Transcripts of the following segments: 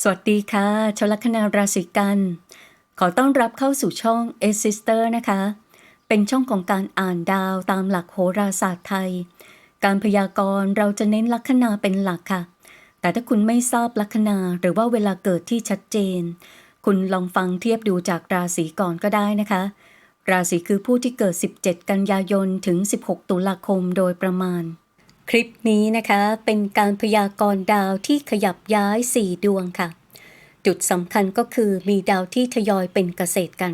สวัสดีค่ะชลคนาราศีกัน ขอต้อนรับเข้าสู่ช่อง a s i s t e r นะคะ เป็นช่องของการอ่านดาวตามหลักโหราศาสตร์ไทย การพยากรณ์เราจะเน้นลัคนาเป็นหลักค่ะ แต่ถ้าคุณไม่ทราบลัคนาหรือว่าเวลาเกิดที่ชัดเจน คุณลองฟังเทียบดูจากราศีก่อนก็ได้นะคะ ราศีคือผู้ที่เกิด 17 กันยายนถึง 16 ตุลาคมโดยประมาณ คลิปนี้นะคะเป็นการพยากรณ์ดาวที่ขยับย้าย 4 ดวงค่ะ จุดสำคัญก็คือมีดาวที่ทยอยเป็นเกษตรกัน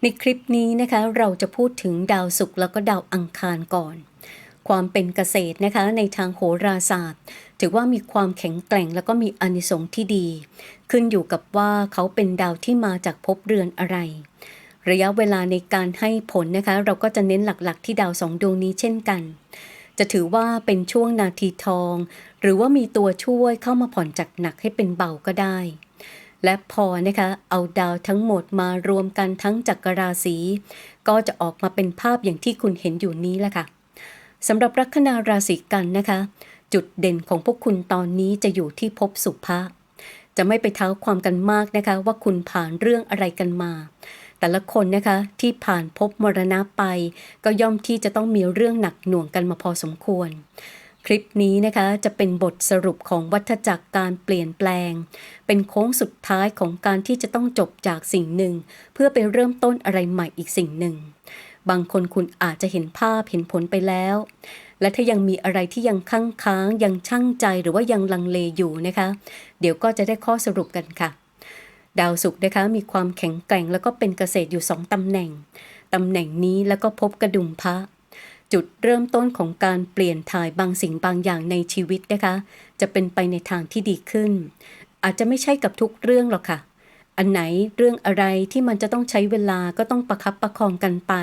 ในคลิปนี้นะคะเราจะพูดถึงดาวศุกร์แล้วก็ดาวอังคารก่อน ความเป็นเกษตรนะคะในทางโหราศาสตร์ ถือว่ามีความแข็งแกร่งแล้วก็มีอนิสงส์ที่ดี ขึ้นอยู่กับว่าเขาเป็นดาวที่มาจากภพเรือนอะไร ระยะเวลาในการให้ผลนะคะเราก็จะเน้นหลักๆ ที่ดาวสองดวงนี้เช่นกัน จะถือว่าเป็นช่วงนาทีทอง หรือว่ามีตัวช่วยเข้ามาผ่อนจากหนักให้เป็นเบาก็ได้ และพอนะคะเอาดาวทั้งหมดมารวมกันทั้งจักรราศีก็จะออกมาเป็นภาพอย่างที่คุณเห็นอยู่นี้แหละค่ะสำหรับลัคนาราศีกันนะคะ จุดเด่นของพวกคุณตอนนี้จะอยู่ที่ภพสุภะจะไม่ไปเท้าความกันมากนะคะ ว่าคุณผ่านเรื่องอะไรกันมา แต่ละคนนะคะที่ผ่านพบมรณะไป ก็ย่อมที่จะต้องมีเรื่องหนักหน่วงกันมาพอสมควร คลิปนี้นะคะจะเป็นบทสรุปของวัฏจักรการเปลี่ยนแปลง เป็นโค้งสุดท้ายของการที่จะต้องจบจากสิ่งหนึ่ง เพื่อไปเริ่มต้นอะไรใหม่อีกสิ่งหนึ่ง บางคนคุณอาจจะเห็นภาพเห็นผลไปแล้ว และถ้ายังมีอะไรที่ยังค้างค้างยังช่างใจหรือว่ายังลังเลอยู่นะคะ เดี๋ยวก็จะได้ข้อสรุปกันค่ะ ดาวศุกร์นะคะมีความแข็งแกร่งแล้วก็เป็นเกษตรอยู่สองตำแหน่งตำแหน่งนี้แล้วก็พบกระดุมพระจุดเริ่มต้นของการเปลี่ยนถ่ายบางสิ่งบางอย่างในชีวิตนะคะ จะเป็นไปในทางที่ดีขึ้น อาจจะไม่ใช่กับทุกเรื่องหรอกค่ะ อันไหนเรื่องอะไรที่มันจะต้องใช้เวลาก็ต้องประคับประคองกันไป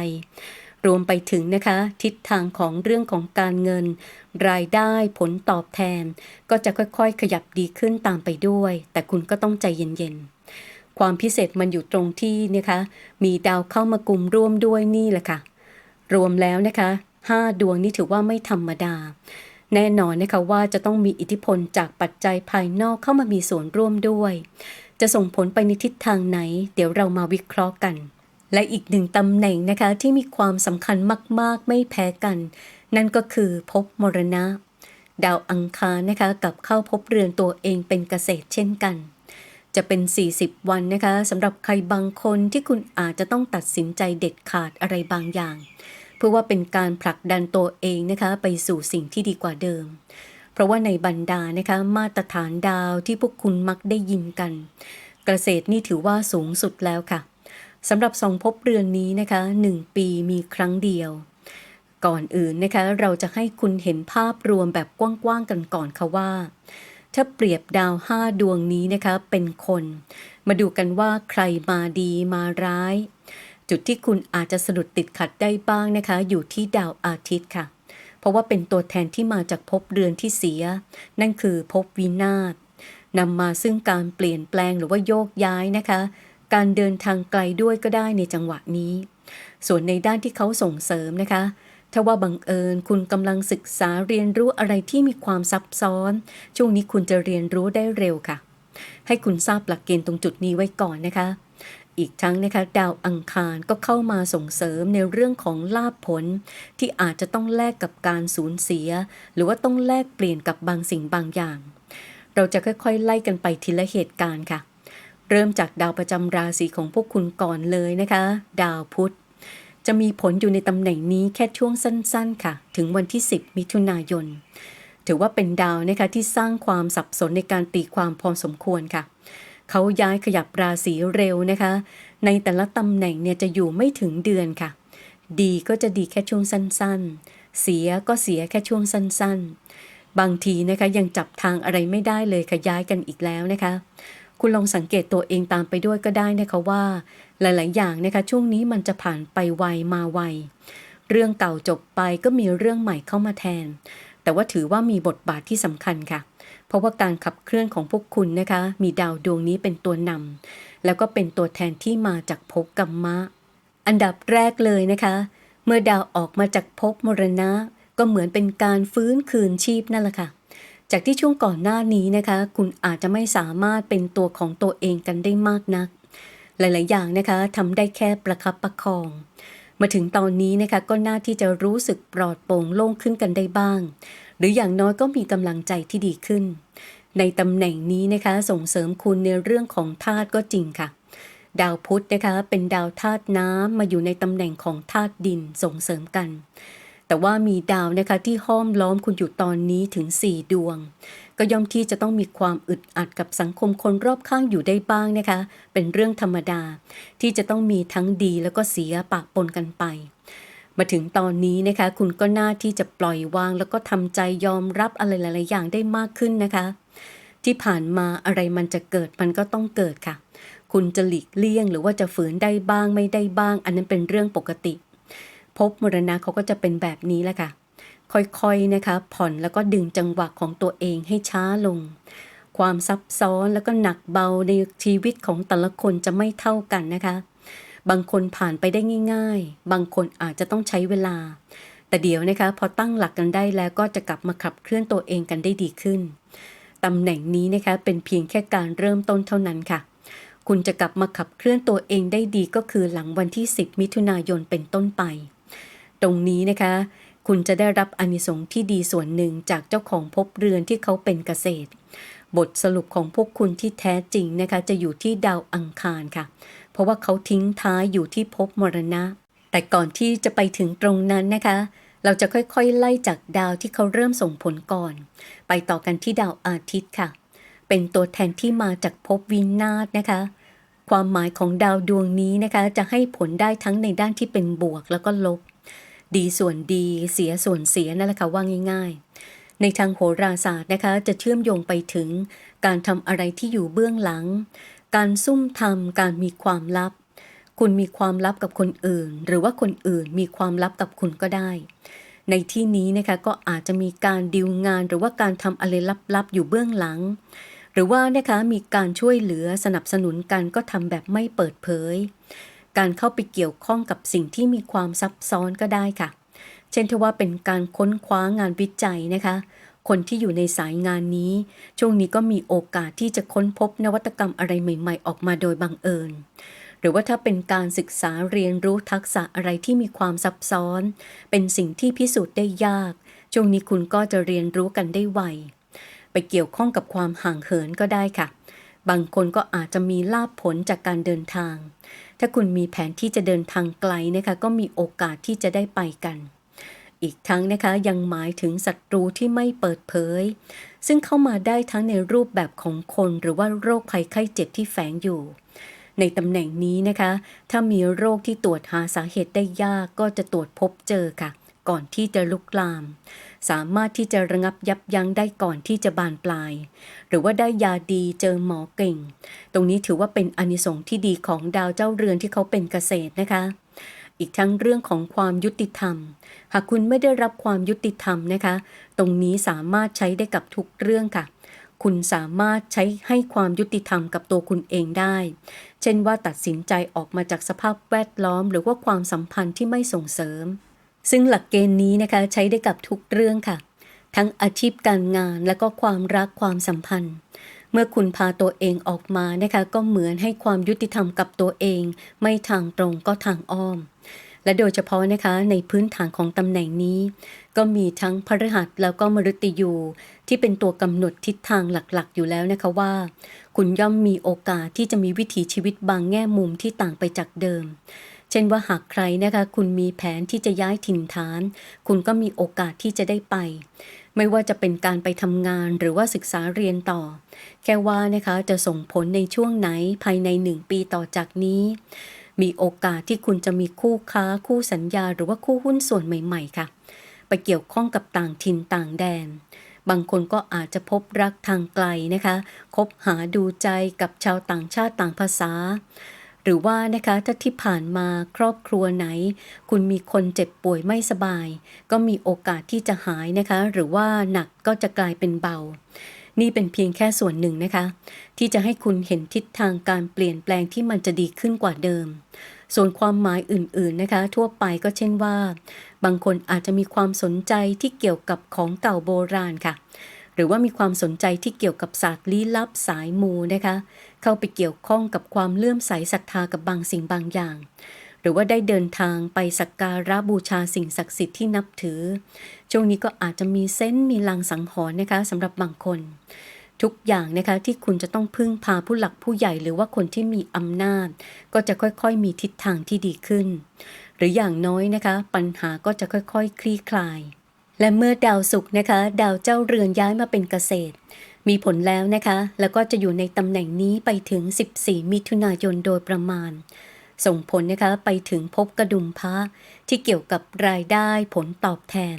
รวมไปถึงนะคะ ทิศทางของเรื่องของการเงิน รายได้ผลตอบแทน ก็จะค่อยๆ ขยับดีขึ้นตามไปด้วย แต่คุณก็ต้องใจเย็นๆ ความพิเศษมันอยู่ตรงที่นะคะมีดาวเข้ามากลุ่มร่วมด้วยนี่แหละค่ะ รวมแล้วนะคะห้าดวงนี้ถือว่าไม่ธรรมดา แน่นอนนะคะว่าจะต้องมีอิทธิพลจากปัจจัยภายนอกเข้ามามีส่วนร่วมด้วย จะส่งผลไปในทิศทางไหน เดี๋ยวเรามาวิเคราะห์กัน และอีกหนึ่งตำแหน่งนะคะที่มีความสำคัญมาก ๆ ไม่แพ้กัน นั่นก็คือภพมรณะ ดาวอังคารนะคะกับเข้าภพเรือนตัวเองเป็นเกษตรเช่นกัน จะเป็น 40 วันนะคะสำหรับใครบางคนที่คุณอาจจะต้องตัดสินใจเด็ดขาดอะไรบางอย่าง เพื่อว่าเป็นการผลักดันตัวเองนะคะไปสู่สิ่งที่ดีกว่าเดิม เพราะว่าในบรรดานะคะมาตรฐานดาวที่พวกคุณมักได้ยินกัน เกษตรนี่ถือว่าสูงสุดแล้วค่ะสำหรับสองภพเรือนนี้นะคะ 1 ปีมีครั้งเดียว ก่อนอื่นนะคะเราจะให้คุณเห็นภาพรวมแบบกว้างๆกันก่อนค่ะว่า ถ้าเปรียบดาวห้าดวงนี้นะคะเป็นคน มาดูกันว่าใครมาดีมาร้าย จุดที่คุณอาจจะสะดุดติดขัดได้บ้างนะคะ อยู่ที่ดาวอาทิตย์ค่ะ เพราะว่าเป็นตัวแทนที่มาจากภพเรือนที่เสีย นั่นคือภพวินาศนำมาซึ่งการเปลี่ยนแปลงหรือว่าโยกย้ายนะคะ การเดินทางไกลด้วยก็ได้ในจังหวะนี้ ส่วนในด้านที่เขาส่งเสริมนะคะ ถ้าว่าบังเอิญคุณกำลังศึกษาเรียนรู้อะไรที่มีความซับซ้อน ช่วงนี้คุณจะเรียนรู้ได้เร็วค่ะ ให้คุณทราบหลักเกณฑ์ตรงจุดนี้ไว้ก่อนนะคะ อีกทั้งนะคะ ดาวอังคารก็เข้ามาส่งเสริมในเรื่องของลาภผล ที่อาจจะต้องแลกกับการสูญเสีย หรือว่าต้องแลกเปลี่ยนกับบางสิ่งบางอย่าง เราจะค่อยๆ ไล่กันไปทีละเหตุการณ์ค่ะ เริ่มจากดาวประจำราศีของพวกคุณก่อนเลยนะคะ ดาวพุธ จะมีผลอยู่ในตำแหน่งนี้แค่ช่วงสั้นๆ ค่ะ ถึงวันที่ 10 มิถุนายน ถือว่าเป็นดาวนะคะที่สร้างความสับสนในการตีความพอสมควรค่ะ เขาย้ายขยับราศีเร็วนะคะ ในแต่ละตำแหน่งเนี่ยจะอยู่ไม่ถึงเดือนค่ะ ดีก็จะดีแค่ช่วงสั้นๆ เสียก็เสียแค่ช่วงสั้นๆ บางทีนะคะยังจับทางอะไรไม่ได้เลยค่ะย้ายกันอีกแล้วนะคะ คุณลองสังเกตตัวเองตามไปด้วยก็ได้นะคะว่า หลาย ๆ อย่างนะคะช่วงนี้มันจะผ่านไปไวมาไว เรื่องเก่าจบไปก็มีเรื่องใหม่เข้ามาแทน แต่ว่าถือว่ามีบทบาทที่สำคัญค่ะ เพราะว่าการขับเคลื่อนของพวกคุณนะคะ มีดาวดวงนี้เป็นตัวนำแล้วก็เป็นตัวแทนที่มาจากภพกัมมะ อันดับแรกเลยนะคะ เมื่อดาวออกมาจากภพมรณะ ก็เหมือนเป็นการฟื้นคืนชีพนั่นแหละค่ะ จากที่ช่วงก่อนหน้านี้นะคะ คุณอาจจะไม่สามารถเป็นตัวของตัวเองกันได้มากนัก หลาย ๆ อย่างนะคะทำได้แค่ประคับประคอง มาถึงตอนนี้นะคะก็น่าที่จะรู้สึกปลอดโปร่งโล่งขึ้นกันได้บ้าง หรืออย่างน้อยก็มีกำลังใจที่ดีขึ้น ในตำแหน่งนี้นะคะส่งเสริมคุณในเรื่องของธาตุก็จริงค่ะดาวพุธนะคะเป็นดาวธาตุน้ำมาอยู่ในตำแหน่งของธาตุดินส่งเสริมกัน แต่ว่ามีดาวนะคะที่ห้อมล้อมคุณอยู่ตอนนี้ถึง 4 ดวง ก็ย่อมที่จะต้องมีความอึดอัดกับสังคมคนรอบข้างอยู่ได้บ้างนะคะ เป็นเรื่องธรรมดาที่จะต้องมีทั้งดีแล้วก็เสียปะปนกันไป มาถึงตอนนี้นะคะ คุณก็น่าที่จะปล่อยวาง แล้วก็ทำใจยอมรับอะไรหลาย ๆ อย่างได้มากขึ้นนะคะ ที่ผ่านมาอะไรมันจะเกิดมันก็ต้องเกิดค่ะ คุณจะหลีกเลี่ยงหรือว่าจะฝืนได้บ้างไม่ได้บ้าง อันนั้นเป็นเรื่องปกติ พบมรณะเขาก็จะเป็นแบบนี้แหละค่ะ ค่อยๆนะคะผ่อนแล้วก็ดึงจังหวะของตัวเองให้ช้าลง ความซับซ้อนแล้วก็หนักเบาในชีวิตของแต่ละคนจะไม่เท่ากันนะคะ บางคนผ่านไปได้ง่าย ๆ บางคนอาจจะต้องใช้เวลา แต่เดี๋ยวนะคะพอตั้งหลักกันได้แล้วก็จะกลับมาขับเคลื่อนตัวเองกันได้ดีขึ้นตำแหน่งนี้นะคะเป็นเพียงแค่การเริ่มต้นเท่านั้นค่ะ คุณจะกลับมาขับเคลื่อนตัวเองได้ดีก็คือหลังวันที่ 10 มิถุนายนเป็นต้นไป ตรงนี้นะคะ คุณจะได้รับอนิสงส์ที่ดีส่วนหนึ่งจากเจ้าของภพเรือนที่เขาเป็นเกษตร บทสรุปของพวกคุณที่แท้จริงนะคะ จะอยู่ที่ดาวอังคารค่ะ เพราะว่าเขาทิ้งท้ายอยู่ที่ภพมรณะ แต่ก่อนที่จะไปถึงตรงนั้นนะคะ เราจะค่อยๆ ไล่จากดาวที่เขาเริ่มส่งผลก่อน ไปต่อกันที่ดาวอาทิตย์ค่ะ เป็นตัวแทนที่มาจากภพวินาศนะคะความหมายของดาวดวงนี้นะคะ จะให้ผลได้ทั้งในด้านที่เป็นบวกแล้วก็ลบ ดีส่วนดีเสียส่วนเสียนั่นแหละค่ะว่าง่าย ๆ ในทางโหราศาสตร์นะคะจะเชื่อมโยงไปถึง การทำอะไรที่อยู่เบื้องหลัง การซุ่มทำการมีความลับ คุณมีความลับกับคนอื่น หรือว่าคนอื่นมีความลับกับคุณก็ได้ ในที่นี้นะคะก็อาจจะมีการดิวงาน หรือว่าการทำอะไรลับๆอยู่เบื้องหลัง หรือว่านะคะมีการช่วยเหลือสนับสนุนกันก็ทำแบบไม่เปิดเผย การเข้าไปเกี่ยวข้องกับสิ่งที่มีความซับซ้อนก็ได้ค่ะ เช่นที่ว่าเป็นการค้นคว้างานวิจัยนะคะ คนที่อยู่ในสายงานนี้ ช่วงนี้ก็มีโอกาสที่จะค้นพบนวัตกรรมอะไรใหม่ๆ ออกมาโดยบังเอิญ หรือว่าถ้าเป็นการศึกษาเรียนรู้ทักษะอะไรที่มีความซับซ้อน เป็นสิ่งที่พิสูจน์ได้ยาก ช่วงนี้คุณก็จะเรียนรู้กันได้ไวไปเกี่ยวข้องกับความห่างเหินก็ได้ค่ะ บางคนก็อาจจะมีลาภผลจากการเดินทางถ้าคุณมีแผนที่จะเดินทางไกลนะคะก็มีโอกาสที่จะได้ไปกัน อีกทั้งนะคะยังหมายถึงศัตรูที่ไม่เปิดเผย ซึ่งเข้ามาได้ทั้งในรูปแบบของคนหรือว่าโรคภัยไข้เจ็บที่แฝงอยู่ ในตำแหน่งนี้นะคะ ถ้ามีโรคที่ตรวจหาสาเหตุได้ยากก็จะตรวจพบเจอค่ะ ก่อนที่จะลุกลาม สามารถที่จะระงับยับยั้งได้ก่อนที่จะบานปลาย หรือว่าได้ยาดีเจอหมอเก่ง ตรงนี้ถือว่าเป็นอนิสงส์ที่ดีของดาวเจ้าเรือนที่เขาเป็นเกษตรนะคะ อีกทั้งเรื่องของความยุติธรรม หากคุณไม่ได้รับความยุติธรรมนะคะ ตรงนี้สามารถใช้ได้กับทุกเรื่องค่ะคุณสามารถใช้ให้ความยุติธรรมกับตัวคุณเองได้ เช่นว่าตัดสินใจออกมาจากสภาพแวดล้อม หรือว่าความสัมพันธ์ที่ไม่ส่งเสริม ซึ่งหลักเกณฑ์นี้นะคะใช้ได้กับทุกเรื่องค่ะ ทั้งอาชีพการงานและก็ความรักความสัมพันธ์ เมื่อคุณพาตัวเองออกมานะคะ ก็เหมือนให้ความยุติธรรมกับตัวเอง ไม่ทางตรงก็ทางอ้อม และโดยเฉพาะนะคะในพื้นฐานของตำแหน่งนี้ ก็มีทั้งพฤหัสแล้วก็มฤตยูที่เป็นตัวกำหนดทิศทางหลักๆ อยู่แล้วนะคะว่า คุณย่อมมีโอกาสที่จะมีวิถีชีวิตบางแง่มุมที่ต่างไปจากเดิม เช่นว่าหากใครนะคะคุณมีแผนที่จะย้ายถิ่นฐาน คุณก็มีโอกาสที่จะได้ไป ไม่ว่าจะเป็นการไปทำงานหรือว่าศึกษาเรียนต่อ แค่ว่านะคะจะส่งผลในช่วงไหนภายในหนึ่งปีต่อจากนี้ มีโอกาสที่คุณจะมีคู่ค้าคู่สัญญา หรือว่าคู่หุ้นส่วนใหม่ ๆ ค่ะ ไปเกี่ยวข้องกับต่างถิ่นต่างแดนบางคนก็อาจจะพบรักทางไกลนะคะ คบหาดูใจกับชาวต่างชาติต่างภาษา หรือว่านะคะถ้าที่ผ่านมาครอบครัวไหน คุณมีคนเจ็บป่วยไม่สบาย ก็มีโอกาสที่จะหายนะคะ หรือว่าหนักก็จะกลายเป็นเบา นี่เป็นเพียงแค่ส่วนหนึ่งนะคะ ที่จะให้คุณเห็นทิศทางการเปลี่ยนแปลงที่มันจะดีขึ้นกว่าเดิม ส่วนความหมายอื่นๆนะคะ ทั่วไปก็เช่นว่า บางคนอาจจะมีความสนใจที่เกี่ยวกับของเก่าโบราณค่ะหรือว่ามีความสนใจที่เกี่ยวกับศาสตร์ลี้ลับสายมูนะคะ เข้าไปเกี่ยวข้องกับความเลื่อมใสศรัทธากับบางสิ่งบางอย่าง หรือว่าได้เดินทางไปสักการะบูชาสิ่งศักดิ์สิทธิ์ที่นับถือ ช่วงนี้ก็อาจจะมีเซนมีลางสังหรณ์นะคะสำหรับบางคน ทุกอย่างนะคะที่คุณจะต้องพึ่งพาผู้หลักผู้ใหญ่หรือว่าคนที่มีอำนาจ ก็จะค่อยๆมีทิศทางที่ดีขึ้น หรืออย่างน้อยนะคะ ปัญหาก็จะค่อยๆคลี่คลายและเมื่อดาวศุกร์นะคะ ดาวเจ้าเรือนย้ายมาเป็นเกษตร มีผลแล้วนะคะ แล้วก็จะอยู่ในตำแหน่งนี้ไปถึง 14 มิถุนายนโดยประมาณ ส่งผลนะคะไปถึงภพกระดุมพระที่เกี่ยวกับรายได้ผลตอบแทน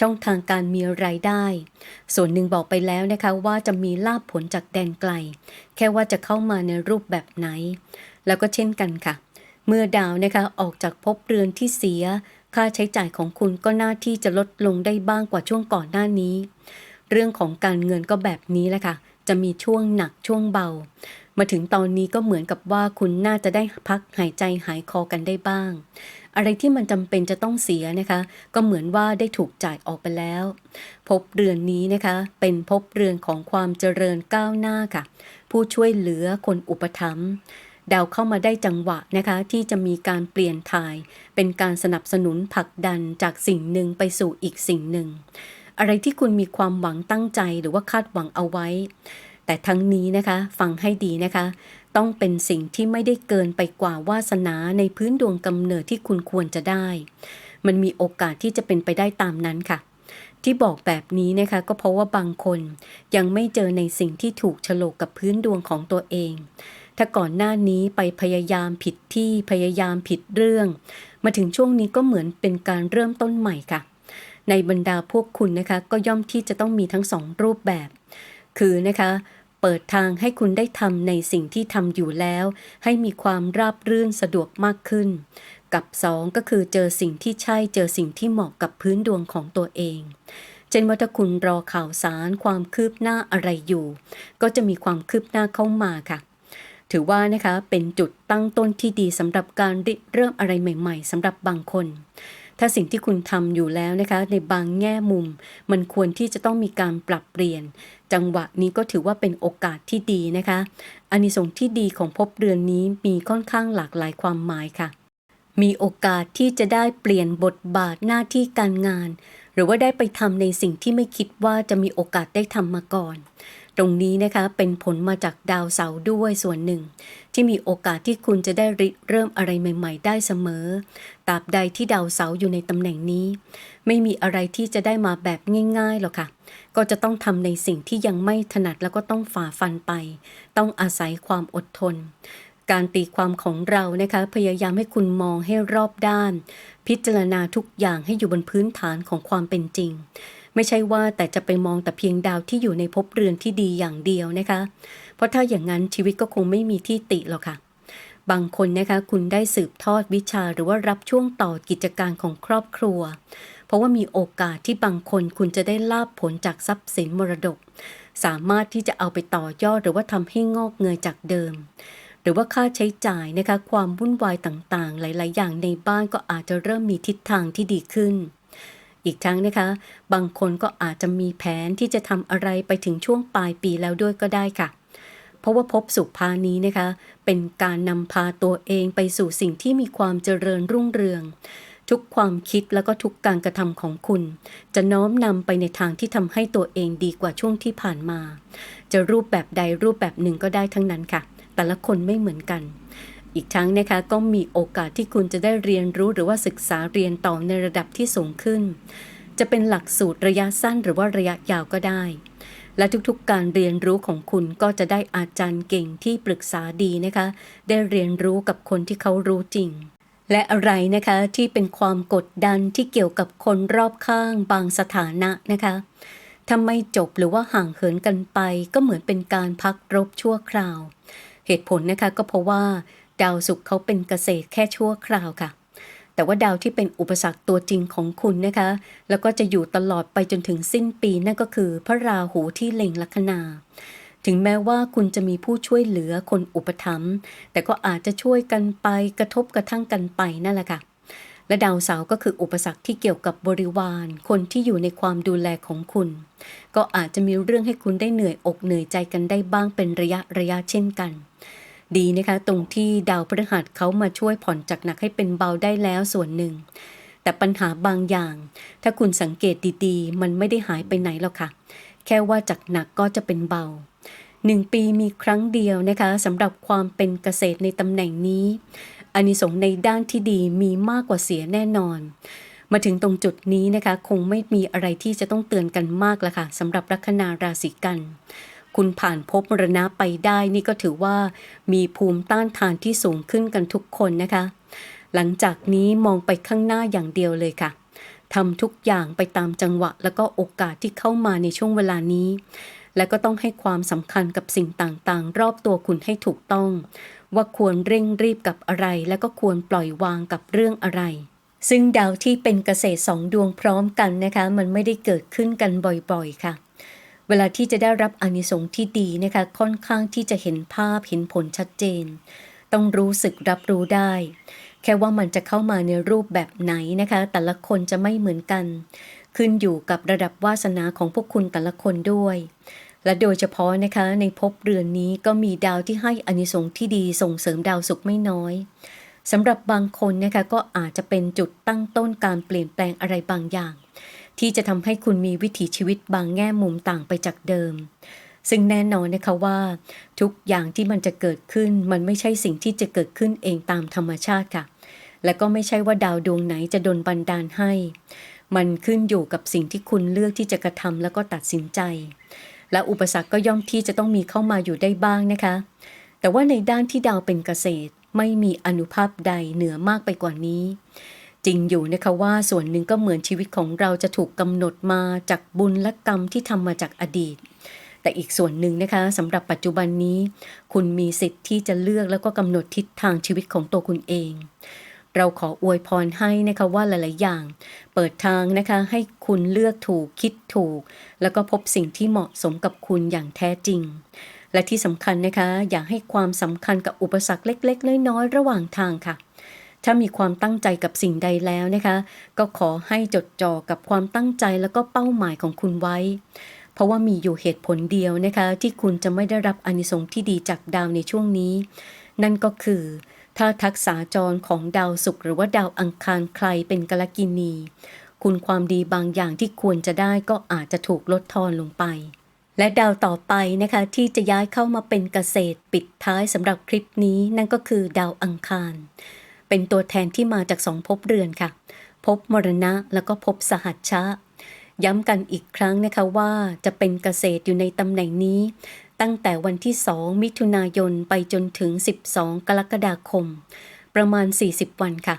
ช่องทางการมีรายได้ ส่วนหนึ่งบอกไปแล้วนะคะว่าจะมีลาบผลจากแดนไกล แค่ว่าจะเข้ามาในรูปแบบไหน แล้วก็เช่นกันค่ะ เมื่อดาวนะคะออกจากภพเรือนที่เสีย ค่าใช้จ่ายของคุณก็น่าที่จะลดลงได้บ้างกว่าช่วงก่อนหน้านี้ เรื่องของการเงินก็แบบนี้แหละค่ะ จะมีช่วงหนักช่วงเบา มาถึงตอนนี้ก็เหมือนกับว่าคุณน่าจะได้พักหายใจหายคอกันได้บ้าง อะไรที่มันจำเป็นจะต้องเสียนะคะ ก็เหมือนว่าได้ถูกจ่ายออกไปแล้วภพเรือนนี้นะคะ เป็นภพเรือนของความเจริญก้าวหน้าค่ะ ผู้ช่วยเหลือคนอุปถัมภ์ดาวเข้ามาได้จังหวะนะคะที่จะมีการเปลี่ยนถ่าย เป็นการสนับสนุนผลักดันจากสิ่งหนึ่งไปสู่อีกสิ่งหนึ่ง อะไรที่คุณมีความหวังตั้งใจหรือว่าคาดหวังเอาไว้ แต่ทั้งนี้นะคะฟังให้ดีนะคะ ต้องเป็นสิ่งที่ไม่ได้เกินไปกว่าวาสนาในพื้นดวงกำเนิดที่คุณควรจะได้ มันมีโอกาสที่จะเป็นไปได้ตามนั้นค่ะที่บอกแบบนี้นะคะก็เพราะว่าบางคนยังไม่เจอในสิ่งที่ถูกโฉลกกับพื้นดวงของตัวเอง ถ้าก่อนหน้านี้ไปพยายามผิดที่พยายามผิดเรื่อง มาถึงช่วงนี้ก็เหมือนเป็นการเริ่มต้นใหม่ค่ะ ในบรรดาพวกคุณนะคะ ก็ย่อมที่จะต้องมีทั้งสองรูปแบบ คือนะคะ เปิดทางให้คุณได้ทำในสิ่งที่ทำอยู่แล้ว ให้มีความราบรื่นสะดวกมากขึ้น กับสองก็คือเจอสิ่งที่ใช่เจอสิ่งที่เหมาะกับพื้นดวงของตัวเองเช่นว่าถ้าคุณรอข่าวสารความคืบหน้าอะไรอยู่ ก็จะมีความคืบหน้าเข้ามาค่ะ ถือว่านะคะเป็นจุดตั้งต้นที่ดีสำหรับการริเริ่มอะไรใหม่ ๆสำหรับบางคน ถ้าสิ่งที่คุณทำอยู่แล้วนะคะ ในบางแง่มุม มันควรที่จะต้องมีการปรับเปลี่ยน จังหวะนี้ก็ถือว่าเป็นโอกาสที่ดีนะคะอานิสงส์ที่ดีของภพเรือนนี้มีค่อนข้างหลากหลายความหมายค่ะ มีโอกาสที่จะได้เปลี่ยนบทบาทหน้าที่การงาน หรือว่าได้ไปทำในสิ่งที่ไม่คิดว่าจะมีโอกาสได้ทำมาก่อน ตรงนี้นะคะเป็นผลมาจากดาวเสาร์ด้วยส่วนหนึ่ง ที่มีโอกาสที่คุณจะได้ริเริ่มอะไรใหม่ ๆ ได้เสมอตราบใดที่ดาวเสาร์อยู่ในตำแหน่งนี้ ไม่มีอะไรที่จะได้มาแบบง่ายๆหรอกค่ะ ก็จะต้องทำในสิ่งที่ยังไม่ถนัดแล้วก็ต้องฝ่าฟันไป ต้องอาศัยความอดทนการตีความของเรานะคะพยายามให้คุณมองให้รอบด้าน พิจารณาทุกอย่างให้อยู่บนพื้นฐานของความเป็นจริง ไม่ใช่ว่าแต่จะไปมองแต่เพียงดาวที่อยู่ในภพเรือนที่ดีอย่างเดียวนะคะ เพราะถ้าอย่างนั้นชีวิตก็คงไม่มีที่ติหรอกค่ะ บางคนนะคะคุณได้สืบทอดวิชาหรือว่ารับช่วงต่อกิจการของครอบครัว เพราะว่ามีโอกาสที่บางคนคุณจะได้ลาบผลจากทรัพย์สินมรดก สามารถที่จะเอาไปต่อยอดหรือว่าทำให้งอกเงยจากเดิมหรือว่าค่าใช้จ่ายนะคะความวุ่นวายต่างๆ หลาย ๆ อย่างในบ้านก็อาจจะเริ่มมีทิศทางที่ดีขึ้น อีกทั้งนะคะ บางคนก็อาจจะมีแผนที่จะทำอะไรไปถึงช่วงปลายปีแล้วด้วยก็ได้ค่ะ เพราะว่าภพสุภานี้นะคะ เป็นการนำพาตัวเองไปสู่สิ่งที่มีความเจริญรุ่งเรือง ทุกความคิดแล้วก็ทุกการกระทำของคุณ จะน้อมนำไปในทางที่ทำให้ตัวเองดีกว่าช่วงที่ผ่านมา จะรูปแบบใดรูปแบบหนึ่งก็ได้ทั้งนั้นค่ะ แต่ละคนไม่เหมือนกัน อีกทั้งนะคะก็มีโอกาสที่คุณจะได้เรียนรู้หรือว่าศึกษาเรียนต่อในระดับที่สูงขึ้น จะเป็นหลักสูตรระยะสั้นหรือว่าระยะยาวก็ได้ และทุกๆการเรียนรู้ของคุณก็จะได้อาจารย์เก่งที่ปรึกษาดีนะคะ ได้เรียนรู้กับคนที่เขารู้จริง และอะไรนะคะที่เป็นความกดดันที่เกี่ยวกับคนรอบข้างบางสถานะนะคะถ้าไม่จบหรือว่าห่างเหินกันไปก็เหมือนเป็นการพักรบชั่วคราว เหตุผลนะคะก็เพราะว่า ดาวศุกร์เขาเป็นเกษตรแค่ชั่วคราวค่ะ แต่ว่าดาวที่เป็นอุปสรรคตัวจริงของคุณนะคะ แล้วก็จะอยู่ตลอดไปจนถึงสิ้นปีนั่นก็คือพระราหูที่เล็งลัคนาถึงแม้ว่าคุณจะมีผู้ช่วยเหลือคนอุปถัมภ์แต่ก็อาจจะช่วยกันไปกระทบกระทั่งกันไปนั่นแหละค่ะ และดาวเสาร์ก็คืออุปสรรคที่เกี่ยวกับบริวาร คนที่อยู่ในความดูแลของคุณ ก็อาจจะมีเรื่องให้คุณได้เหนื่อยอกเหนื่อยใจกันได้บ้างเป็นระยะระยะเช่นกัน ดีนะคะ ตรงที่ดาวพฤหัสเขามาช่วยผ่อนจากหนักให้เป็นเบาได้แล้วส่วนหนึ่ง แต่ปัญหาบางอย่าง ถ้าคุณสังเกตดีๆ มันไม่ได้หายไปไหนหรอกค่ะ แค่ว่าจากหนักก็จะเป็นเบาหนึ่งปีมีครั้งเดียวนะคะสำหรับความเป็นเกษตรในตำแหน่งนี้อานิสงส์ในด้านที่ดีมีมากกว่าเสียแน่นอน มาถึงตรงจุดนี้นะคะ คงไม่มีอะไรที่จะต้องเตือนกันมากละค่ะสำหรับลัคนาราศีกัน คุณผ่านพบมรณะไปได้นี่ก็ถือว่ามีภูมิต้านทานที่สูงขึ้นกันทุกคนนะคะ หลังจากนี้มองไปข้างหน้าอย่างเดียวเลยค่ะทำทุกอย่างไปตามจังหวะ แล้วก็โอกาสที่เข้ามาในช่วงเวลานี้ และก็ต้องให้ความสำคัญกับสิ่งต่างๆ รอบตัวคุณให้ถูกต้อง ว่าควรเร่งรีบกับอะไร และก็ควรปล่อยวางกับเรื่องอะไรซึ่งดาวที่เป็นเกษตรสองดวงพร้อมกันนะคะ มันไม่ได้เกิดขึ้นกันบ่อยๆค่ะ เวลาที่จะได้รับอานิสงส์ที่ดีนะคะค่อนข้างที่จะเห็นภาพเห็นผลชัดเจน ต้องรู้สึกรับรู้ได้ แค่ว่ามันจะเข้ามาในรูปแบบไหนนะคะ แต่ละคนจะไม่เหมือนกัน ขึ้นอยู่กับระดับวาสนาของพวกคุณแต่ละคนด้วย และโดยเฉพาะนะคะในภพเรือนนี้ก็มีดาวที่ให้อานิสงส์ที่ดีส่งเสริมดาวสุขไม่น้อยสำหรับบางคนนะคะก็อาจจะเป็นจุดตั้งต้นการเปลี่ยนแปลงอะไรบางอย่าง ที่จะทำให้คุณมีวิถีชีวิตบางแง่มุมต่างไปจากเดิม ซึ่งแน่นอนนะคะว่า ทุกอย่างที่มันจะเกิดขึ้นมันไม่ใช่สิ่งที่จะเกิดขึ้นเองตามธรรมชาติค่ะ และก็ไม่ใช่ว่าดาวดวงไหนจะดนบันดาลให้ มันขึ้นอยู่กับสิ่งที่คุณเลือกที่จะกระทำแล้วก็ตัดสินใจ และอุปสรรคก็ย่อมที่จะต้องมีเข้ามาอยู่ได้บ้างนะคะ แต่ว่าในด้านที่ดาวเป็นเกษตรไม่มีอนุภาพใดเหนือมากไปกว่านี้ จริงอยู่นะคะว่าส่วนหนึ่งก็เหมือนชีวิตของเราจะถูกกำหนดมาจากบุญและกรรมที่ทำมาจากอดีต แต่อีกส่วนหนึ่งนะคะสำหรับปัจจุบันนี้ คุณมีสิทธิ์ที่จะเลือกแล้วก็กำหนดทิศทางชีวิตของตัวคุณเอง เราขออวยพรให้นะคะว่าหลาย ๆ อย่าง เปิดทางนะคะให้คุณเลือกถูกคิดถูก แล้วก็พบสิ่งที่เหมาะสมกับคุณอย่างแท้จริงและที่สำคัญนะคะ อย่าให้ความสำคัญกับอุปสรรคเล็ก ๆ น้อย ๆ ระหว่างทางค่ะ ถ้ามีความตั้งใจกับสิ่งใดแล้วนะคะ ก็ขอให้จดจ่อกับความตั้งใจแล้วก็เป้าหมายของคุณไว้ เพราะว่ามีอยู่เหตุผลเดียวนะคะ ที่คุณจะไม่ได้รับอนิสงส์ที่ดีจากดาวในช่วงนี้ นั่นก็คือ ถ้าทักษาจรของดาวศุกร์หรือว่าดาวอังคารใครเป็นกลกินี คุณความดีบางอย่างที่ควรจะได้ก็อาจจะถูกลดทอนลงไปและดาวต่อไปนะคะที่จะย้ายเข้ามาเป็นเกษตรปิดท้ายสำหรับคลิปนี้นั่นก็คือดาวอังคาร เป็นตัวแทนที่มาจากสองภพเรือนค่ะภพมรณะแล้วก็ภพสหัชชะ ย้ำกันอีกครั้งนะคะว่าจะเป็นเกษตรอยู่ในตำแหน่งนี้ ตั้งแต่วันที่ 2 มิถุนายนไปจนถึง 12 กรกฎาคม ประมาณ 40 วันค่ะ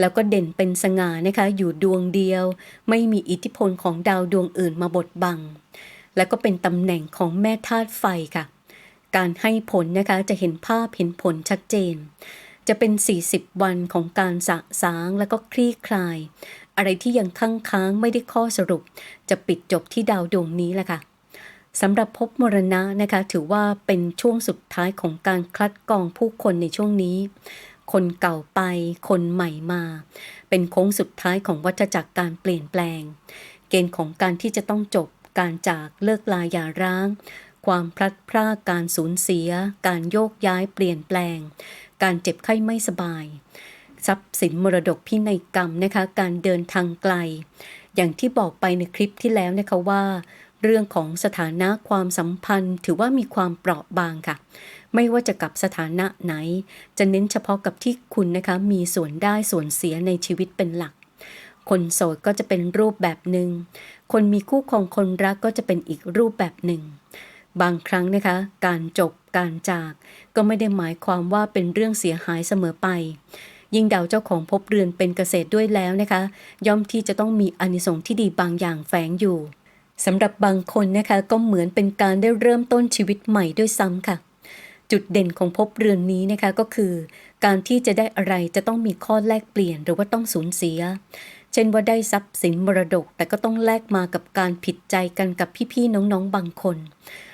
แล้วก็เด่นเป็นสง่านะคะ อยู่ดวงเดียว ไม่มีอิทธิพลของดาวดวงอื่นมาบดบัง แล้วก็เป็นตำแหน่งของแม่ธาตุไฟค่ะ การให้ผลนะคะจะเห็นภาพเห็นผลชัดเจน จะเป็น 40 วันของการสะสางแล้วก็คลี่คลาย อะไรที่ยังค้างค้างไม่ได้ข้อสรุป จะปิดจบที่ดาวดวงนี้แหละค่ะสำหรับภพมรณะนะคะ ถือว่าเป็นช่วงสุดท้ายของการคัดกรองผู้คนในช่วงนี้ คนเก่าไป คนใหม่มา เป็นโค้งสุดท้ายของวัฏจักรการเปลี่ยนแปลง เกณฑ์ของการที่จะต้องจบการจากเลิกลาอย่าร้าง ความพลัดพรากการสูญเสีย การโยกย้ายเปลี่ยนแปลง การเจ็บไข้ไม่สบาย ทรัพย์สินมรดกพินัยกรรมนะคะ การเดินทางไกล อย่างที่บอกไปในคลิปที่แล้วนะคะว่า เรื่องของสถานะความสัมพันธ์ ถือว่ามีความเปราะบางค่ะ ไม่ว่าจะกับสถานะไหน จะเน้นเฉพาะกับที่คุณนะคะมีส่วนได้ส่วนเสียในชีวิตเป็นหลักคนโสดก็จะเป็นรูปแบบหนึ่ง คนมีคู่ครองคนรักก็จะเป็นอีกรูปแบบหนึ่ง บางครั้งนะคะ การจบ การจาก ก็ไม่ได้หมายความว่าเป็นเรื่องเสียหายเสมอไป ยิ่งดาวเจ้าของพบเรือนเป็นเกษตรด้วยแล้วนะคะ ย่อมที่จะต้องมีอนิสงส์ที่ดีบางอย่างแฝงอยู่สำหรับบางคนนะคะก็เหมือนเป็นการได้เริ่มต้นชีวิตใหม่ด้วยซ้ำค่ะ จุดเด่นของภพเรือนนี้นะคะก็คือ การที่จะได้อะไรจะต้องมีข้อแลกเปลี่ยนหรือว่าต้องสูญเสีย เช่นว่าได้ทรัพย์สินมรดก แต่ก็ต้องแลกมากับการผิดใจกันกับพี่ๆน้องๆบางคน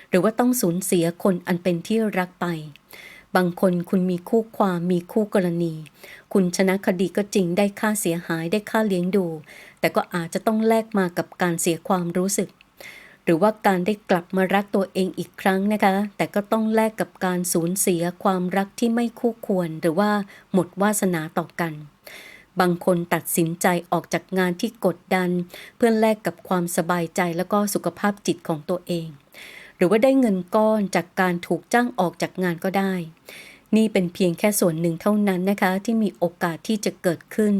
หรือว่าต้องสูญเสียคนอันเป็นที่รักไป บางคนคุณมีคู่ความมีคู่กรณี คุณชนะคดีก็จริงได้ค่าเสียหายได้ค่าเลี้ยงดู แต่ก็อาจจะต้องแลกมากับการเสียความรู้สึก หรือว่าการได้กลับมารักตัวเองอีกครั้งนะคะ แต่ก็ต้องแลกกับการสูญเสียความรักที่ไม่คู่ควร หรือว่าหมดวาสนาต่อกันบางคนตัดสินใจออกจากงานที่กดดัน เพื่อแลกกับความสบายใจแล้วก็สุขภาพจิตของตัวเอง หรือว่าได้เงินก้อนจากการถูกจ้างออกจากงานก็ได้ นี่เป็นเพียงแค่ส่วนหนึ่งเท่านั้นนะคะที่มีโอกาสที่จะเกิดขึ้น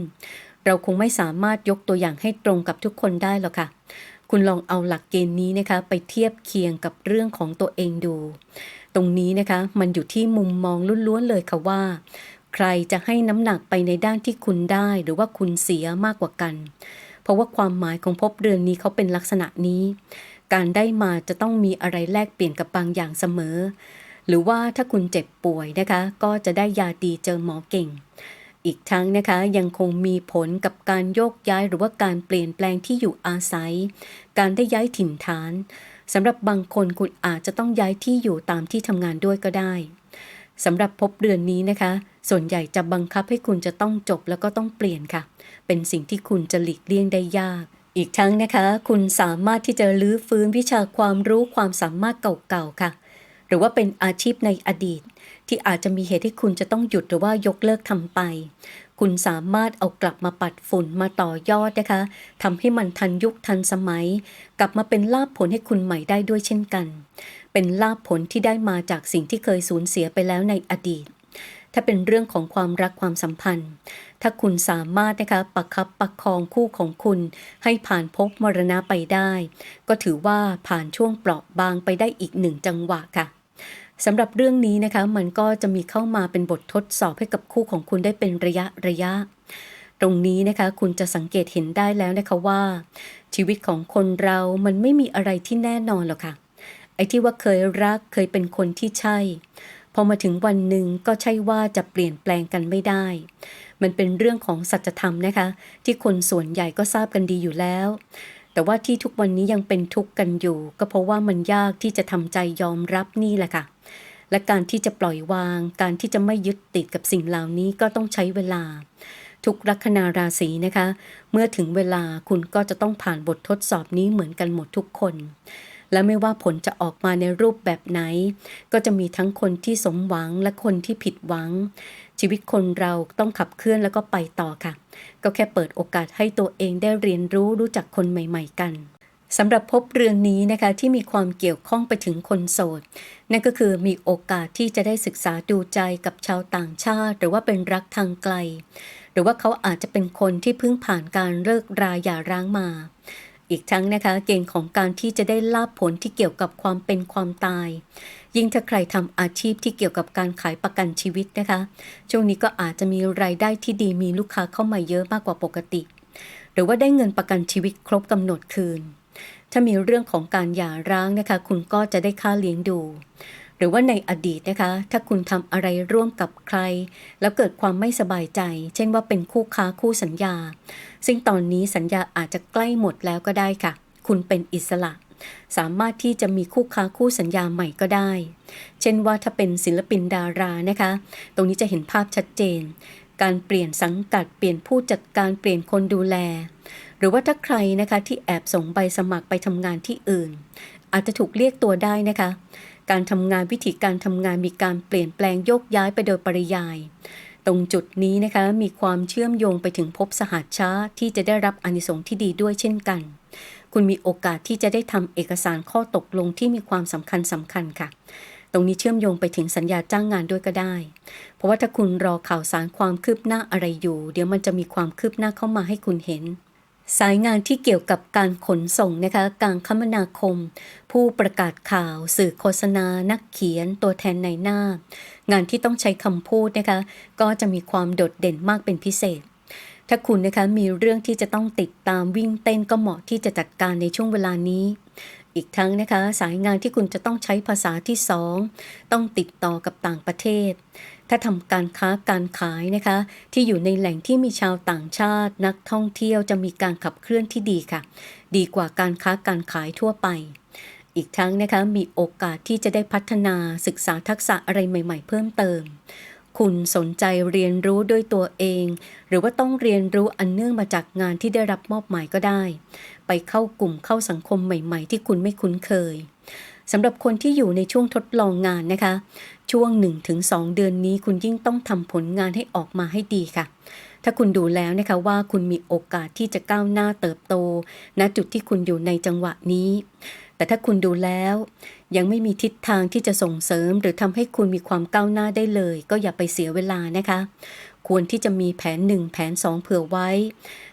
เราคงไม่สามารถยกตัวอย่างให้ตรงกับทุกคนได้หรอกค่ะ คุณลองเอาหลักเกณฑ์นี้นะคะ ไปเทียบเคียงกับเรื่องของตัวเองดู ตรงนี้นะคะมันอยู่ที่มุมมองล้วนๆเลยค่ะว่า ใครจะให้น้ำหนักไปในด้านที่คุณได้หรือว่าคุณเสียมากกว่ากัน เพราะว่าความหมายของภพเรือนนี้เขาเป็นลักษณะนี้ การได้มาจะต้องมีอะไรแลกเปลี่ยนกับบางอย่างเสมอ หรือว่าถ้าคุณเจ็บป่วยนะคะ ก็จะได้ยาดีเจอหมอเก่ง อีกทั้งนะคะยังคงมีผลกับการโยกย้ายหรือว่าการเปลี่ยนแปลงที่อยู่อาศัย การได้ย้ายถิ่นฐานสำหรับบางคนคุณอาจจะต้องย้ายที่อยู่ตามที่ทำงานด้วยก็ได้สำหรับภพเดือนนี้นะคะ ส่วนใหญ่จะบังคับให้คุณจะต้องจบแล้วก็ต้องเปลี่ยนค่ะ เป็นสิ่งที่คุณจะหลีกเลี่ยงได้ยาก อีกทั้งนะคะ คุณสามารถที่จะลื้อฟื้นวิชาความรู้ความสามารถเก่าๆค่ะ หรือว่าเป็นอาชีพในอดีต ที่อาจจะมีเหตุให้คุณจะต้องหยุดหรือว่ายกเลิกทำไป คุณสามารถเอากลับมาปัดฝุ่นมาต่อยอดนะคะทำให้มันทันยุคทันสมัย กลับมาเป็นลาภผลให้คุณใหม่ได้ด้วยเช่นกัน เป็นลาภผลที่ได้มาจากสิ่งที่เคยสูญเสียไปแล้วในอดีต ถ้าเป็นเรื่องของความรักความสัมพันธ์ ถ้าคุณสามารถนะคะประคับประคองคู่ของคุณให้ผ่านภพมรณะไปได้ ก็ถือว่าผ่านช่วงเปราะบางไปได้อีกหนึ่งจังหวะค่ะสำหรับเรื่องนี้นะคะมันก็จะมีเข้ามาเป็นบททดสอบให้กับคู่ของคุณได้เป็นระยะระยะ ตรงนี้นะคะคุณจะสังเกตเห็นได้แล้วนะคะว่า ชีวิตของคนเรามันไม่มีอะไรที่แน่นอนหรอกค่ะไอ้ที่ว่าเคยรักเคยเป็นคนที่ใช่ อมาถึงวันหนึ่งก็ใช่ว่าจะเปลี่ยนแปลงกันไม่ได้ มันเป็นเรื่องของสัจธรรมนะคะ ที่คนส่วนใหญ่ก็ทราบกันดีอยู่แล้ว แต่ว่าที่ทุกวันนี้ยังเป็นทุกข์กันอยู่ ก็เพราะว่ามันยากที่จะทำใจยอมรับนี่แหละค่ะ และการที่จะปล่อยวาง การที่จะไม่ยึดติดกับสิ่งเหล่านี้ก็ต้องใช้เวลาทุกลัคนาราศีนะคะ เมื่อถึงเวลาคุณก็จะต้องผ่านบททดสอบนี้เหมือนกันหมดทุกคน และไม่ว่าผลจะออกมาในรูปแบบไหน ก็จะมีทั้งคนที่สมหวังและคนที่ผิดหวัง ชีวิตคนเราต้องขับเคลื่อนแล้วก็ไปต่อค่ะ ก็แค่เปิดโอกาสให้ตัวเองได้เรียนรู้รู้จักคนใหม่ ๆ กันสำหรับภพเรือนนี้นะคะที่มีความเกี่ยวข้องไปถึงคนโสด นั่นก็คือมีโอกาสที่จะได้ศึกษาดูใจกับชาวต่างชาติ หรือว่าเป็นรักทางไกล หรือว่าเขาอาจจะเป็นคนที่เพิ่งผ่านการเลิกราหย่าร้างมา อีกทั้งนะคะ เกณฑ์ของการที่จะได้ลาบผลที่เกี่ยวกับความเป็นความตาย ยิ่งถ้าใครทำอาชีพที่เกี่ยวกับการขายประกันชีวิตนะคะ ช่วงนี้ก็อาจจะมีรายได้ที่ดีมีลูกค้าเข้ามาเยอะมากกว่าปกติ หรือว่าได้เงินประกันชีวิตครบกำหนดคืน ถ้ามีเรื่องของการหย่าร้างนะคะ คุณก็จะได้ค่าเลี้ยงดูหรือว่าในอดีตนะคะ ถ้าคุณทำอะไรร่วมกับใคร แล้วเกิดความไม่สบายใจ เช่นว่าเป็นคู่ค้าคู่สัญญา ซึ่งตอนนี้สัญญาอาจจะใกล้หมดแล้วก็ได้ค่ะ คุณเป็นอิสระ สามารถที่จะมีคู่ค้าคู่สัญญาใหม่ก็ได้ เช่นว่าถ้าเป็นศิลปินดารานะคะ ตรงนี้จะเห็นภาพชัดเจน การเปลี่ยนสังกัดเปลี่ยนผู้จัดการเปลี่ยนคนดูแล หรือว่าถ้าใครนะคะที่แอบส่งใบสมัครไปทำงานที่อื่น อาจจะถูกเรียกตัวได้นะคะการทำงานวิธีการทำงานมีการเปลี่ยนแปลงโยกย้ายไปโดยปริยาย ตรงจุดนี้นะคะมีความเชื่อมโยงไปถึงภพสหัสชาที่จะได้รับอนิสงส์ที่ดีด้วยเช่นกัน คุณมีโอกาสที่จะได้ทำเอกสารข้อตกลงที่มีความสำคัญสำคัญค่ะ ตรงนี้เชื่อมโยงไปถึงสัญญาจ้างงานด้วยก็ได้ เพราะว่าถ้าคุณรอข่าวสารความคืบหน้าอะไรอยู่ เดี๋ยวมันจะมีความคืบหน้าเข้ามาให้คุณเห็น สายงานที่เกี่ยวกับการขนส่งนะคะการคมนาคม ผู้ประกาศข่าว สื่อโฆษณา นักเขียน ตัวแทนในหน้า งานที่ต้องใช้คำพูดนะคะก็จะมีความโดดเด่นมากเป็นพิเศษ ถ้าคุณนะคะมีเรื่องที่จะต้องติดตามวิ่งเต้นก็เหมาะที่จะจัดการในช่วงเวลานี้ อีกทั้งนะคะสายงานที่คุณจะต้องใช้ภาษาที่สองต้องติดต่อกับต่างประเทศ ถ้าทำการค้าการขายนะคะ ที่อยู่ในแหล่งที่มีชาวต่างชาติ นักท่องเที่ยวจะมีการขับเคลื่อนที่ดีค่ะ ดีกว่าการค้าการขายทั่วไป อีกทั้งนะคะมีโอกาสที่จะได้พัฒนาศึกษาทักษะอะไรใหม่ ๆ เพิ่มเติม คุณสนใจเรียนรู้ด้วยตัวเอง หรือว่าต้องเรียนรู้อันเนื่องมาจากงานที่ได้รับมอบหมายก็ได้ ไปเข้ากลุ่มเข้าสังคมใหม่ ๆ ที่คุณไม่คุ้นเคย สำหรับคนที่อยู่ในช่วงทดลองงานนะคะ ช่วง 1-2 เดือนนี้คุณยิ่งต้องทำผลงานให้ออกมาให้ดีค่ะ ถ้าคุณดูแล้วนะคะว่าคุณมีโอกาสที่จะก้าวหน้าเติบโตณจุดที่คุณอยู่ในจังหวะนี้ แต่ถ้าคุณดูแล้ว ยังไม่มีทิศทางที่จะส่งเสริม หรือทำให้คุณมีความก้าวหน้าได้เลย ก็อย่าไปเสียเวลานะคะควรที่จะมีแผน 1 แผน 2 เผื่อไว้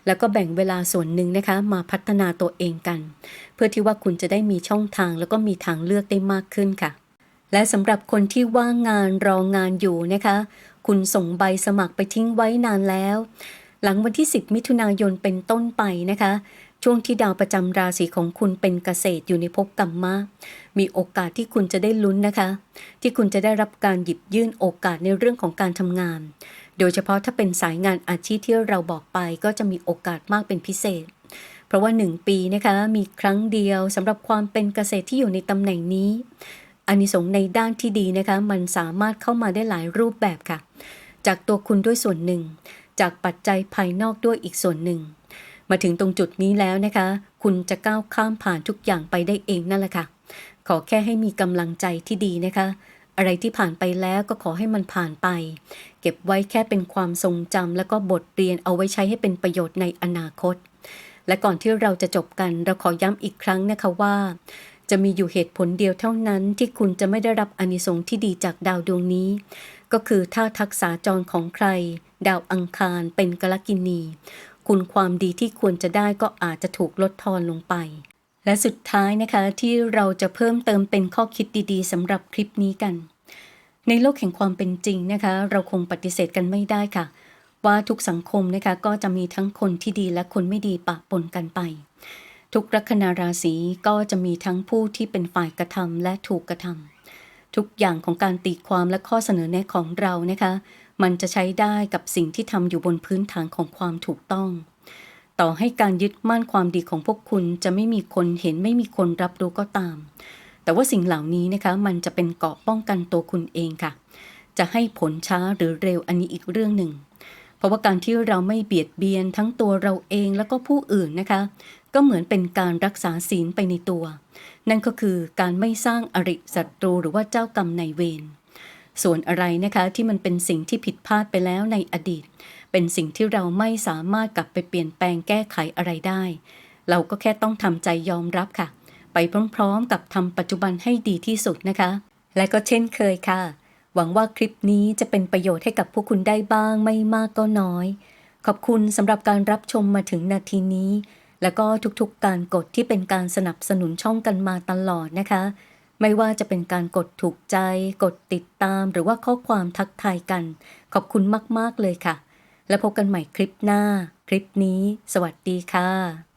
แล้วก็แบ่งเวลาส่วนหนึ่งนะคะ มาพัฒนาตัวเองกัน เพื่อที่ว่าคุณจะได้มีช่องทางแล้วก็มีทางเลือกได้มากขึ้นค่ะ และสำหรับคนที่ว่างงานรองงานอยู่นะคะ คุณส่งใบสมัครไปทิ้งไว้นานแล้ว หลังวันที่ 10 มิถุนายนเป็นต้นไปนะคะ ช่วงที่ดาวประจำราศีของคุณเป็นเกษตรอยู่ในภพกรรมะมีโอกาสที่คุณจะได้ลุ้นนะคะ ที่คุณจะได้รับการหยิบยื่นโอกาสในเรื่องของการทำงาน โดยเฉพาะถ้าเป็นสายงานอาชีพที่เราบอกไปก็จะมีโอกาสมากเป็นพิเศษ เพราะว่า 1 ปีนะคะมีครั้งเดียวสำหรับความเป็นเกษตรที่อยู่ในตำแหน่งนี้อานิสงส์ในด้านที่ดีนะคะมันสามารถเข้ามาได้หลายรูปแบบค่ะ จากตัวคุณด้วยส่วนหนึ่ง จากปัจจัยภายนอกด้วยอีกส่วนหนึ่ง มาถึงตรงจุดนี้แล้วนะคะ คุณจะก้าวข้ามผ่านทุกอย่างไปได้เองนั่นแหละค่ะ ขอแค่ให้มีกำลังใจที่ดีนะคะ อะไรที่ผ่านไปแล้วก็ขอให้มันผ่านไป เก็บไว้แค่เป็นความทรงจำแล้วก็บทเรียนเอาไว้ใช้ให้เป็นประโยชน์ในอนาคต และก่อนที่เราจะจบกันเราขอย้ำอีกครั้งนะคะว่า จะมีอยู่เหตุผลเดียวเท่านั้นที่คุณจะไม่ได้รับอานิสงส์ที่ดีจากดาวดวงนี้ ก็คือถ้าทักษะจรของใคร ดาวอังคารเป็นกลกินี คุณความดีที่ควรจะได้ก็อาจจะถูกลดทอนลงไป และสุดท้ายนะคะที่เราจะเพิ่มเติมเป็นข้อคิดดีๆสำหรับคลิปนี้กัน ในโลกแห่งความเป็นจริงนะคะ เราคงปฏิเสธกันไม่ได้ค่ะ ว่าทุกสังคมนะคะก็จะมีทั้งคนที่ดีและคนไม่ดีปะปนกันไป ทุกลัคนาราศีก็จะมีทั้งผู้ที่เป็นฝ่ายกระทำและถูกกระทำทุกอย่างของการตีความและข้อเสนอแนะของเรานะคะ มันจะใช้ได้กับสิ่งที่ทำอยู่บนพื้นฐานของความถูกต้อง ต่อให้การยึดมั่นความดีของพวกคุณจะไม่มีคนเห็นไม่มีคนรับรู้ก็ตาม แต่ว่าสิ่งเหล่านี้นะคะมันจะเป็นเกราะป้องกันตัวคุณเองค่ะ จะให้ผลช้าหรือเร็วอันนี้อีกเรื่องหนึ่ง เพราะว่าการที่เราไม่เบียดเบียนทั้งตัวเราเองแล้วก็ผู้อื่นนะคะ ก็เหมือนเป็นการรักษาศีลไปในตัว นั่นก็คือการไม่สร้างอริศัตรูหรือว่าเจ้ากรรมนายเวรส่วนอะไรนะคะที่มันเป็นสิ่งที่ผิดพลาดไปแล้วในอดีต เป็นสิ่งที่เราไม่สามารถกลับไปเปลี่ยนแปลงแก้ไขอะไรได้ เราก็แค่ต้องทำใจยอมรับค่ะ ไปพร้อมๆกับทำปัจจุบันให้ดีที่สุดนะคะ และก็เช่นเคยค่ะ หวังว่าคลิปนี้จะเป็นประโยชน์ให้กับผู้คุณได้บ้างไม่มากก็น้อย ขอบคุณสำหรับการรับชมมาถึงนาทีนี้ แล้วก็ทุกๆการกดที่เป็นการสนับสนุนช่องกันมาตลอดนะคะ ไม่ว่าจะเป็นการกดถูกใจ กดติดตามหรือว่าข้อความทักทายกัน ขอบคุณมากๆเลยค่ะ แล้วพบกันใหม่คลิปหน้า คลิปนี้ สวัสดีค่ะ